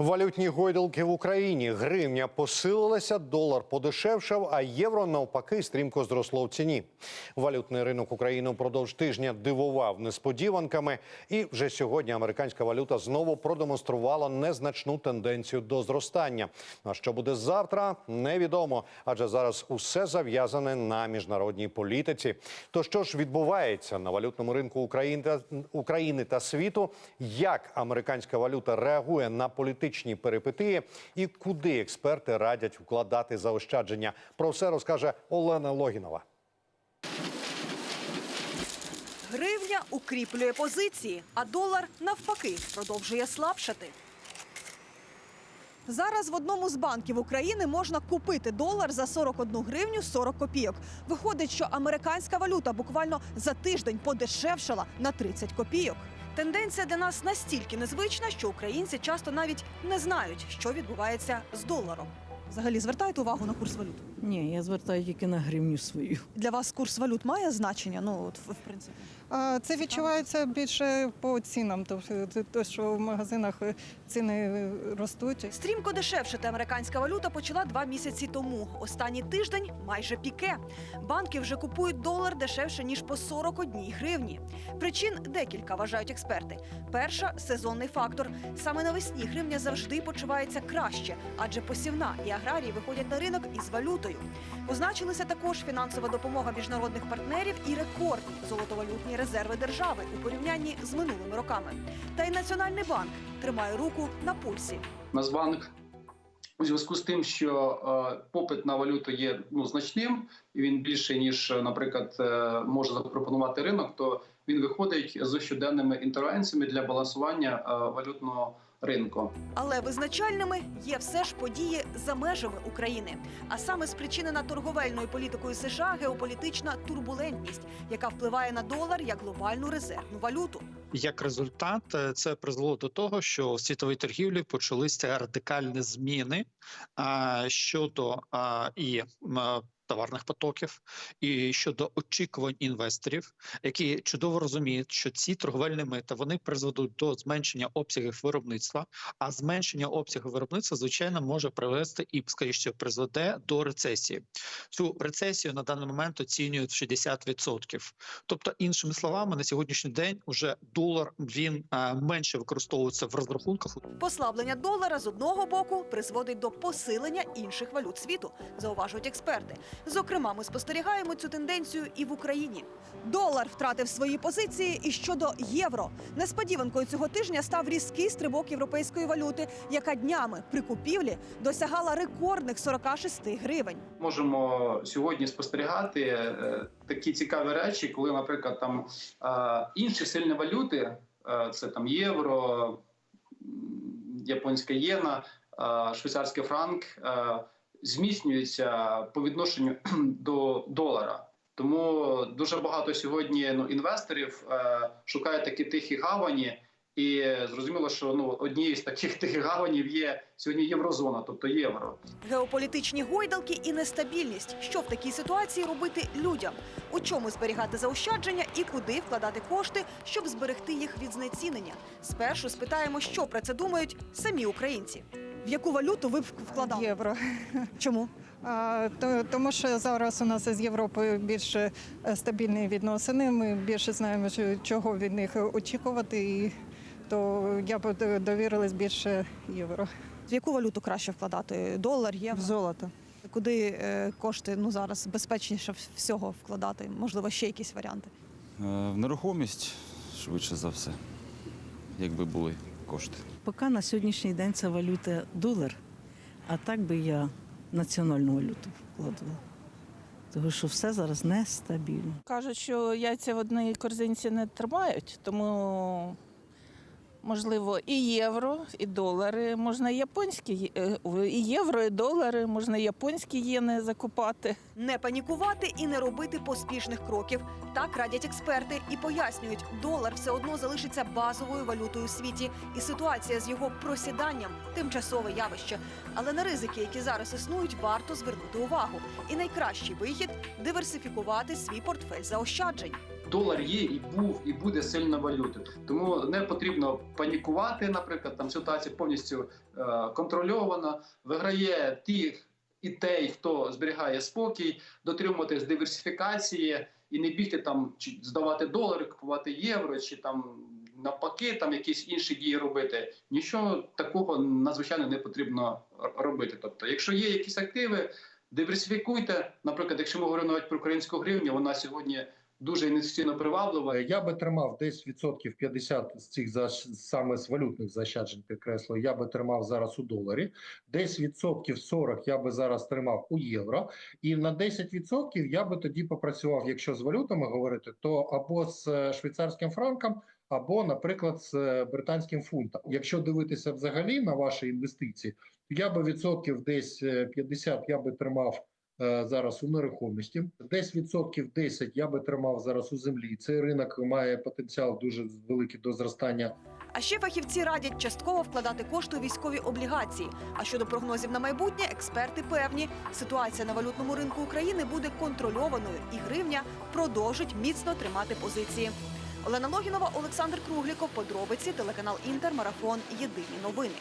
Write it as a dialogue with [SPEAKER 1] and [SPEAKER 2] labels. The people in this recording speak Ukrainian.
[SPEAKER 1] Валютні гойдалки в Україні. Гривня посилилася, долар подешевшав, а євро навпаки стрімко зросло в ціні. Валютний ринок України впродовж тижня дивував несподіванками, і вже сьогодні американська валюта знову продемонструвала незначну тенденцію до зростання. А що буде завтра, невідомо, адже зараз усе зав'язане на міжнародній політиці. То що ж відбувається на валютному ринку України та, України та світу? Як американська валюта реагує на політичні перипетії і куди експерти радять вкладати заощадження? Про все розкаже Олена Логінова.
[SPEAKER 2] Гривня укріплює позиції, а долар навпаки продовжує слабшати. Зараз в одному з банків України можна купити долар за 41 гривню 40 копійок. Виходить, що американська валюта буквально за тиждень подешевшала на 30 копійок. Тенденція для нас настільки незвична, що українці часто навіть не знають, що відбувається з доларом. Взагалі звертайте увагу на курс валют?
[SPEAKER 3] Ні, я звертаю тільки на гривню свою.
[SPEAKER 2] Для вас курс валют має значення? Ну от в принципі.
[SPEAKER 4] Це відчувається більше по цінам, тобто це те, що в магазинах е, ціни е, ростуть.
[SPEAKER 2] Стрімко дешевшити американська валюта почала два місяці тому. Останній тиждень майже піке. Банки вже купують долар дешевше ніж по 41 гривні. Причин декілька вважають експерти. Перша сезонний фактор. Саме навесні гривня завжди почувається краще, адже посівна і аграрії виходять на ринок із валютою. Позначилися також фінансова допомога міжнародних партнерів і рекордні золотовалютні резерви держави у порівнянні з минулими роками. Та й Національний банк тримає руку на пульсі.
[SPEAKER 5] Нацбанк у зв'язку з тим, що е, попит на валюту є ну значним, і він більше ніж, е, наприклад, е, може запропонувати ринок, то він виходить з щоденними інтервенціями для балансування валютного ринку.
[SPEAKER 2] Але визначальними є все ж події за межами України, а саме спричинена торговельною політикою США геополітична турбулентність, яка впливає на долар як глобальну резервну валюту.
[SPEAKER 6] Як результат, е, це призвело до того, що в світовій торгівлі почалися радикальні зміни а, щодо а, і а, товарних потоків, і щодо очікувань інвесторів, які чудово розуміють, що ці торговельні мита вони призведуть до зменшення обсягів виробництва. А зменшення обсягу виробництва звичайно може привести і скоріше призведе до рецесії. Цю рецесію на даний момент оцінюють в 60%. Тобто, іншими словами, на сьогоднішній день уже долар він е, менше використовується в розрахунках.
[SPEAKER 2] Послаблення долара з одного боку призводить до посилення інших валют світу, зауважують експерти. Зокрема, ми спостерігаємо цю тенденцію і в Україні. Долар втратив свої позиції і щодо євро. Несподіванкою цього тижня став різкий стрибок європейської валюти, яка днями при купівлі досягала рекордних 46 гривень.
[SPEAKER 5] Можемо сьогодні спостерігати е, такі цікаві речі, коли, наприклад, там е, інші сильні валюти, е, це там євро, японська єна, швейцарський франк, зміцнюються по відношенню до долара. Тому дуже багато сьогодні ну, інвесторів е, шукають такі тихі гавані. І зрозуміло, що ну однією з таких тихих гаванів є сьогодні єврозона, тобто євро.
[SPEAKER 2] Геополітичні гойдалки і нестабільність. Що в такій ситуації робити людям? У чому зберігати заощадження і куди вкладати кошти, щоб зберегти їх від знецінення? Спершу спитаємо, що про це думають самі українці. В яку валюту ви б вкладали?
[SPEAKER 4] Євро.
[SPEAKER 2] Чому?
[SPEAKER 4] А, то, тому що зараз у нас з Європою більш е, стабільні відносини. Ми більше знаємо, що- чого від них очікувати, і то я б довірилась більше євро.
[SPEAKER 2] В яку валюту краще вкладати? Долар,
[SPEAKER 4] В
[SPEAKER 2] євро?
[SPEAKER 4] золото.
[SPEAKER 2] Куди е, кошти ну зараз безпечніше всього вкладати? Можливо, ще якісь варіанти.
[SPEAKER 7] Е, В нерухомість швидше за все, якби були кошти.
[SPEAKER 3] Поки на сьогоднішній день це валюта долар, а так би я національну валюту вкладала. Тому що все зараз нестабільно.
[SPEAKER 8] Кажуть, що яйця в одній корзинці не тримають, тому можливо і євро, і долари. Можна японські е, і євро, і долари, можна японські єни закупати.
[SPEAKER 2] Не панікувати і не робити поспішних кроків. Так радять експерти і пояснюють, долар все одно залишиться базовою валютою у світі, і ситуація з його просіданням тимчасове явище. Але на ризики, які зараз існують, варто звернути увагу. І найкращий вихід диверсифікувати свій портфель заощаджень.
[SPEAKER 5] Долар є і був, і буде сильною валютою. Тому не потрібно панікувати. Наприклад, там ситуація повністю е, контрольована. Виграє ті і той, хто зберігає спокій, дотримуватись диверсифікації і не бігти там чи здавати долари, купувати євро, чи там навпаки, там якісь інші дії робити. Нічого такого надзвичайно не потрібно робити. Тобто, якщо є якісь активи, диверсифікуйте. Наприклад, якщо ми говоримо навіть про українську гривню, вона сьогодні дуже інвестиційно приваблива.
[SPEAKER 9] Е, Я би тримав десь відсотків 50 з цих заш- саме з валютних заощаджень, підкреслюю, я би тримав зараз у доларі. Десь відсотків 40 я би зараз тримав у євро. І на 10 відсотків я би тоді попрацював, якщо з валютами говорити, то або з е, швейцарським франком, або, наприклад, з е, британським фунтом. Якщо дивитися взагалі на ваші інвестиції, я би відсотків десь е, 50 я би тримав е, зараз у нерухомості. Десь відсотків 10 я би тримав зараз у землі. Цей ринок має потенціал дуже великий до зростання
[SPEAKER 2] А ще фахівці радять частково вкладати кошти у військові облігації. А щодо прогнозів на майбутнє, експерти певні, ситуація на валютному ринку України буде контрольованою, і гривня продовжить міцно тримати позиції. Олена Логінова, Олександр Кругліков. Подробиці телеканал Інтер. Марафон. Єдині новини.